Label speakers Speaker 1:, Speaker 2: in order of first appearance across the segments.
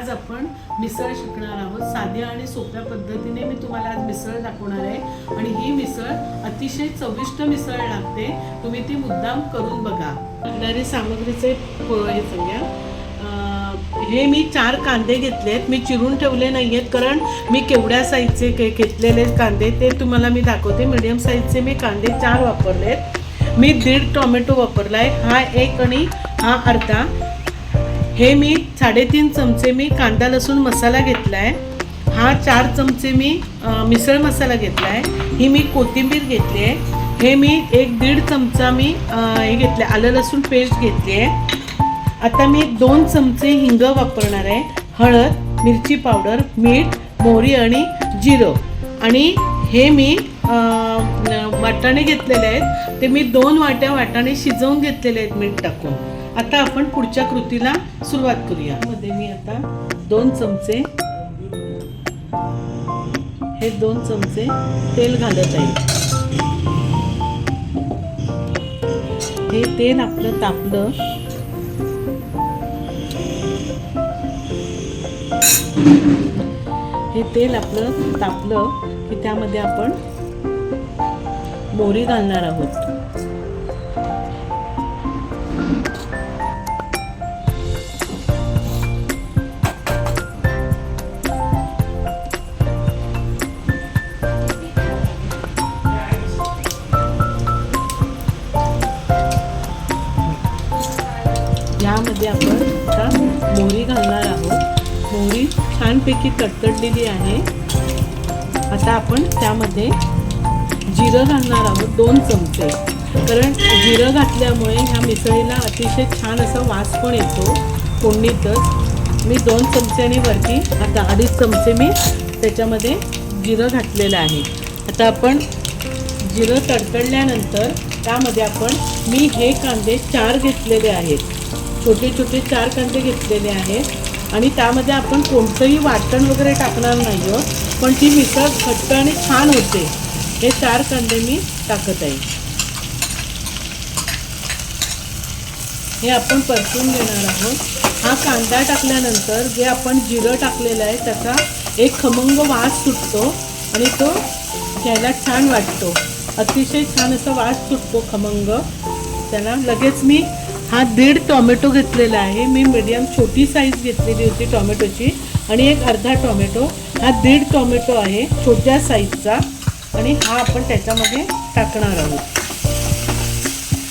Speaker 1: आज आपण मिसळ शिकणार आहोत. साध्या आणि सोप्या पद्धतीने मी तुम्हाला आज मिसळ दाखवणार आहे. आणि ही मिसळ अतिशय चविष्ट मिसळ लागते. तुम्ही ती मुद्दाम करून बघा. लागणारी सामग्रीचे हे हे मी चार कांदे घेतलेत. मी चिरून ठेवले नाही आहेत कारण मी केवढ्या साईजचे के घेतलेले कांदे ते तुम्हाला मी दाखवते. मीडियम साईजचे मी कांदे चार वापरले आहेत मी दीड टोमॅटो वापरला आहे हा एक आणि हा अर्धा. हे मी साडेतीन चमचे मी कांदा लसूण मसाला घेतला आहे हा चार चमचे मी मिसळ मसाला घेतला आहे ही मी कोथिंबीर घेतली आहे. हे मी एक दीड चमचा मी हे हे आहे आलं लसूण पेस्ट घेतली आहे. आता मी दोन चमचे हिंग वापरणार आहे. हळद मिरची पावडर मीठ मोहरी आणि जिरं. आणि हे मी वाटाणे घेतलेले आहेत. ते मी दोन वाट्या वाटाणे शिजवून घेतलेले आहेत मीठ टाकून. आता आपण पुढच्या कृतीला सुरुवात करूया. मध्ये मी आता दोन चमचे हे दोन चमचे तेल घालत आहे. हे तेल आपलं तापलं. हे तेल आपलं तापलं की त्यामध्ये आपण मोरी घालणार आहोत. यामध्ये आपण आता मोहरी घालणार आहोत. मोहरी छानपैकी तडतडलेली आहे. आता आपण त्यामध्ये जिरं घालणार आहोत दोन चमचे. कारण जिरं घातल्यामुळे ह्या मिसळीला अतिशय छान असा वास पण येतो फोडणीतच. मी दोन चमचे वरती आता अडीच चमचे मी त्याच्यामध्ये जिरं घातलेलं आहे. आता आपण जिरं तडतडल्यानंतर त्यामध्ये आपण मी हे कांदे चार घेतलेले आहेत. छोटे छोटे चार कांदे घेतलेले आहेत. आणि त्यामध्ये आपण कोणतंही वाटण वगैरे टाकणार नाही आहोत. पण ती मिसळ घट्ट आणि छान होते. हे चार कांदे मी टाकत आहे. हे आपण परतून घेणार आहोत. हा कांदा टाकल्यानंतर जे आपण जिरं टाकलेलं आहे त्याचा एक खमंग वास सुटतो आणि तो घ्यायला छान वाटतो. अतिशय छान असा वास सुटतो खमंग. त्याला लगेच मी हा दीड टोमॅटो घेतलेला आहे. मी मीडियम छोटी साईज घेतलेली होती टोमॅटोची. आणि एक अर्धा टोमॅटो. हा दीड टोमॅटो आहे छोट्या साईजचा आणि हा आपण त्याच्यामध्ये टाकणार आहोत.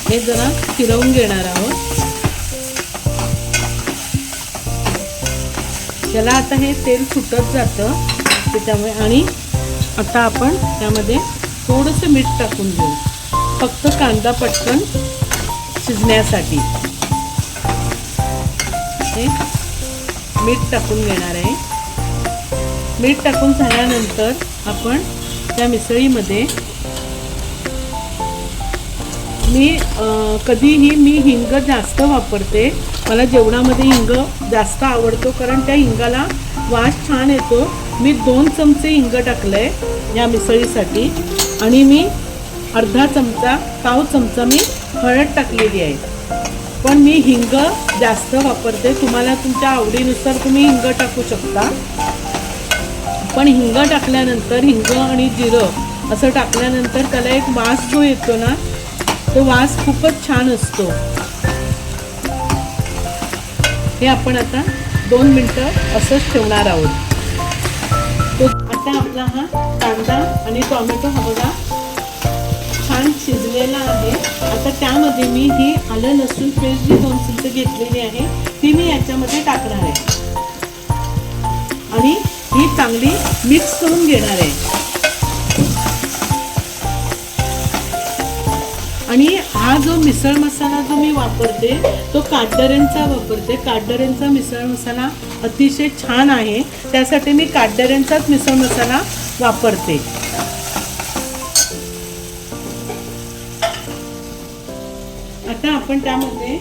Speaker 1: हे जरा फिरवून घेणार आहोत. त्याला आता हे तेल सुटत जातं. त्याच्यामुळे आणि आता आपण त्यामध्ये थोडंसं मीठ टाकून घेऊ. फक्त कांदा पटकन शिजण्यासाठी. हे मीठ टाकून घेणार आहे. मीठ टाकून झाल्यानंतर आपण त्या मिसळीमध्ये मी कधीही मी हिंग जास्त वापरते. मला जेवणामध्ये हिंग जास्त आवडतो कारण त्या हिंगाला वास छान येतो. मी दोन चमचे हिंग टाकलं आहे या मिसळीसाठी. आणि मी अर्धा चमचा पाव चमचा मी हळद टाकलेली आहे. पण मी हिंग जास्त वापरते. तुम्हाला तुमच्या आवडीनुसार तुम्ही हिंग टाकू शकता. पण हिंग टाकल्यानंतर हिंग आणि जिरं असं टाकल्यानंतर त्याला एक वास जो येतो ना तो वास खूपच छान असतो. हे आपण आता दोन मिनटं असंच ठेवणार आहोत. तो आता आपला हा कांदा आणि टॉमॅटो हा बघा छान शिजलेला आहे. आता त्यामध्ये मी ही आलं लसूण पेस्ट जी दोन चमचे घेतलेली आहे ती मी याच्यामध्ये टाकणार आहे. आणि ही चांगली मिक्स करून घेणार आहे. आणि हा जो मिसळ मसाला जो मी वापरते तो काटदऱ्यांचा वापरते. काटदऱ्यांचा मिसळ मसाला अतिशय छान आहे. त्यासाठी मी काटदऱ्यांचाच मिसळ मसाला वापरते. आपण त्यामध्ये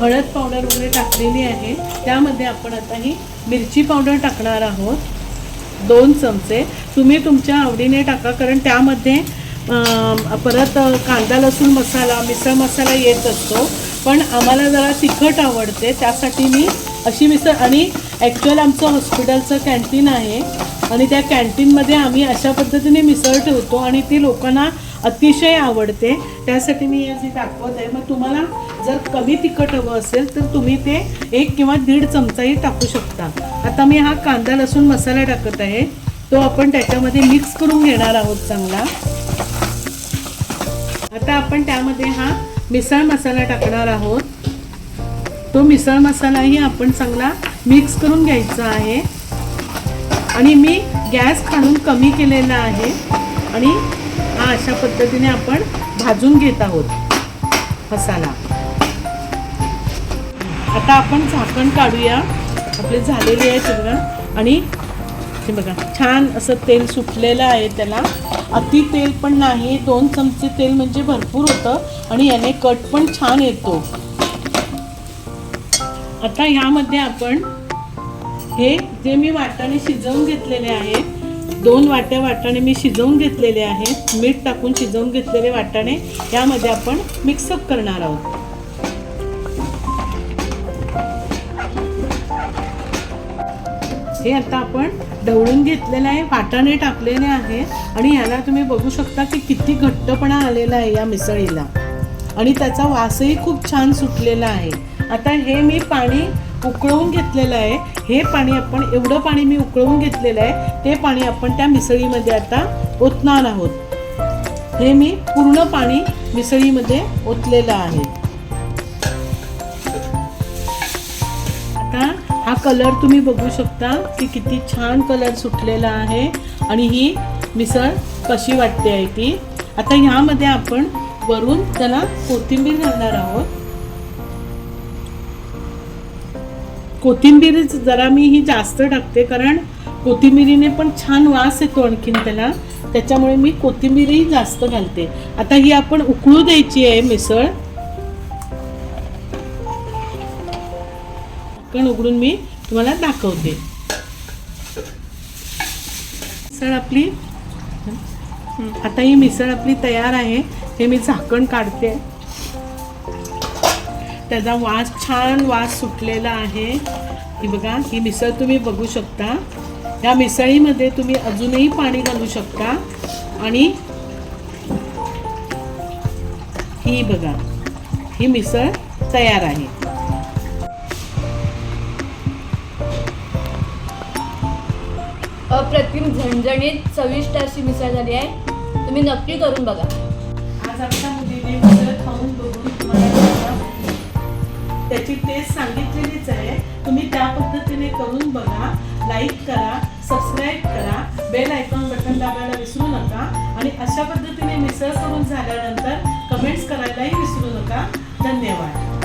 Speaker 1: हळद पावडर वगैरे टाकलेली आहे. त्यामध्ये आपण आता ही मिरची पावडर टाकणार आहोत. दोन चमचे. तुम्ही तुमच्या आवडीने टाका कारण त्यामध्ये परत कांदा लसूण मसाला मिसळ मसाला येत असतो. पण आम्हाला जरा तिखट आवडते. त्यासाठी मी अशी मिसळ आणि ॲक्च्युअल आमचं हॉस्पिटलचं कॅन्टीन आहे. आणि त्या कॅन्टीनमध्ये आम्ही अशा पद्धतीने मिसळ ठेवतो. आणि ती लोकांना अतिशय आवडते. त्यासाठी मी अशी दाखवत आहे मग तुम्हाला जर कमी तिखट हवं असेल तर तुम्ही ते एक किंवा दीड चमचाही टाकू शकता. आता मी हा कांदा लसूण मसाला टाकत आहे. तो आपण त्याच्यामध्ये मिक्स करून घेणार आहोत चांगला. आता आपण त्यामध्ये हा मिसळ मसाला टाकणार आहोत. तो मिसळ मसालाही आपण चांगला मिक्स करून घ्यायचा आहे. आणि मी गॅस खाणून कमी केलेला आहे. आणि हा अशा पद्धतीने आपण भाजून घेत आहोत मसाला. आता आपण झाकण काढूया. आपले झालेले आहे सगळं आणि हे बघा छान असं तेल सुटलेलं आहे त्याला. अति तेल पण नाही दोन चमचे तेल म्हणजे भरपूर होतं आणि याने कट पण छान येतो. आता ह्यामध्ये आपण हे जे मी वाटाणे शिजवून घेतलेले आहेत दोन वाट्या वाटाणे मी शिजवून घेतलेले आहेत. मीठ टाकून शिजवून घेतलेले वाटाणे यामध्ये आपण मिक्सअप करणार आहोत. हे आता आपण ढवळून घेतलेलं आहे वाटाणे टाकलेले आहे आणि ह्याला तुम्ही बघू शकता की किती घट्टपणा आलेला आहे या मिसळीला. आणि त्याचा वासही खूप छान सुटलेला आहे. आता हे मी पाणी उकळवून घेतलेलं आहे. हे पाणी आपण एवढं पाणी मी उकळवून घेतलेलं आहे ते पाणी आपण त्या मिसळीमध्ये आता ओतणार आहोत. हे मी पूर्ण पाणी मिसळीमध्ये ओतलेलं आहे. आता हा कलर तुम्ही बघू शकता की किती छान कलर सुटलेला आहे आणि ही मिसळ कशी वाटते आहे ती. आता ह्यामध्ये आपण वरून त्याला कोथिंबीर घालणार आहोत. कोथिंबीर जरा मी ही जास्त टाकते कारण कोथिंबिरीने पण छान वास येतो आणखीन त्याला. त्याच्यामुळे मी कोथिंबीरही जास्त घालते. आता ही आपण उकळू द्यायची आहे मिसळ. झाकण उघडून मी तुम्हाला दाखवते. मिसळ आपली आता ही मिसळ आपली तयार आहे. हे मी झाकण काढते. त्याचा वास छान वास सुटलेला आहे. ही बघा ही मिसळ तुम्ही बघू शकता. या मिसळीमध्ये तुम्ही अजूनही पाणी घालू शकता. आणि ही बघा ही मिसळ तयार आहे.
Speaker 2: अप्रतिम झणझणीत चविष्ट अशी मिसळ झाली आहे. तुम्ही नक्की करून बघा.
Speaker 1: आज आमच्या त्याची टेस्ट सांगितलेलीच आहे. तुम्ही त्या पद्धतीने करून बघा लाईक करा सबस्क्राईब करा बेल आयकॉन बटन दाबायला विसरू नका. आणि अशा पद्धतीने मिसळ करून झाल्यानंतर कमेंट्स करायलाही विसरू नका. धन्यवाद.